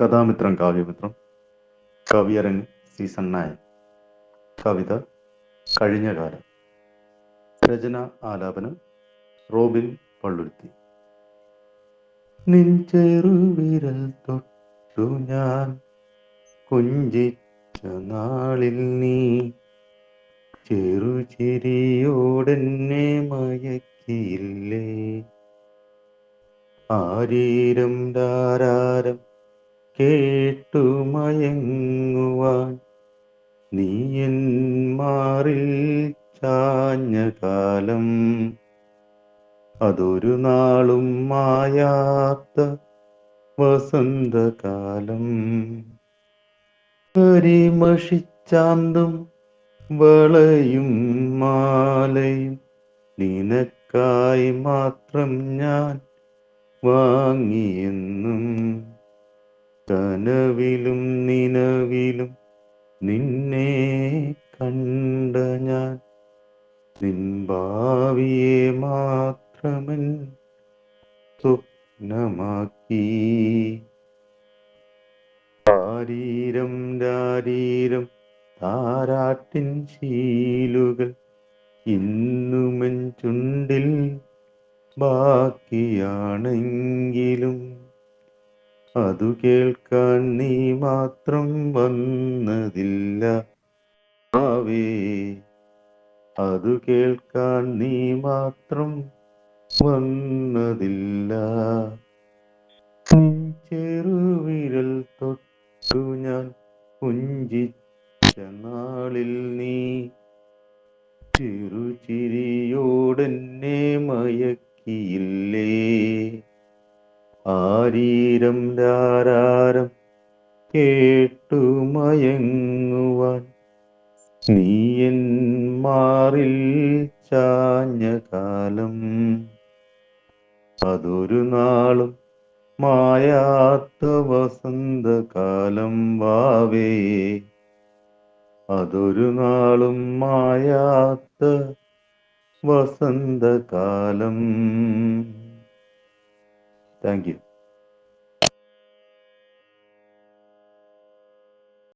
കഥാമിത്രം കാവ്യമിത്രം. കവിയരങ്ങ് season nine കവിത കഴിഞ്ഞ കാലം രചന ആലാപനം റോബിൻ പള്ളുരുത്തി. നിൻ ചെറുവിരൽ തൊട്ടു ഞാൻ കുഞ്ചിച്ച നാളിൽ നീ ചെറുചിരിയോടെന്നെ മയക്കിയില്ലേ? ആരീരം ധാരാരം കേട്ടു മയങ്ങുവാൻ നീ എൻ മാറിൽ ചാഞ്ഞ കാലം. അതൊരു നാളും മായാത്ത വസന്തകാലം. കരിമഷിച്ചാന്തും വളയും മാലയും നിനക്കായി മാത്രം ഞാൻ വാങ്ങിയെന്നും കനവിലും നിലവിലും നിന്നെ കണ്ട ഞാൻ. നിൻ ഭാവിയെ മാത്രമൻ സ്വപ്നമാക്കി. ശാരീരം രാരീരം താരാട്ടിൻ ശീലുകൾ ഇന്നുമൻ ചുണ്ടിൽ ബാക്കിയാണെങ്കിലും അതു കേൾക്കാൻ നീ മാത്രം വന്നതില്ല. ആവേ അതു കേൾക്കാൻ നീ മാത്രം വന്നതില്ല. നിൻ ചെറുവിരൽ തൊട്ടു ഞാൻ പുഞ്ചിച്ച നാളിൽ നീ ചെറുചിരിയോടെന്നെ മയക്കിയില്ലേ? ആരീരം രാരാരം കേട്ടു മയങ്ങുവാൻ. നീയൻ മാറിൽ ചാഞ്ഞ കാലം. അതൊരു നാളും മായാത്ത വസന്തകാലം വാവേ. അതൊരു നാളും മായാത്ത വസന്തകാലം താങ്ക് യു.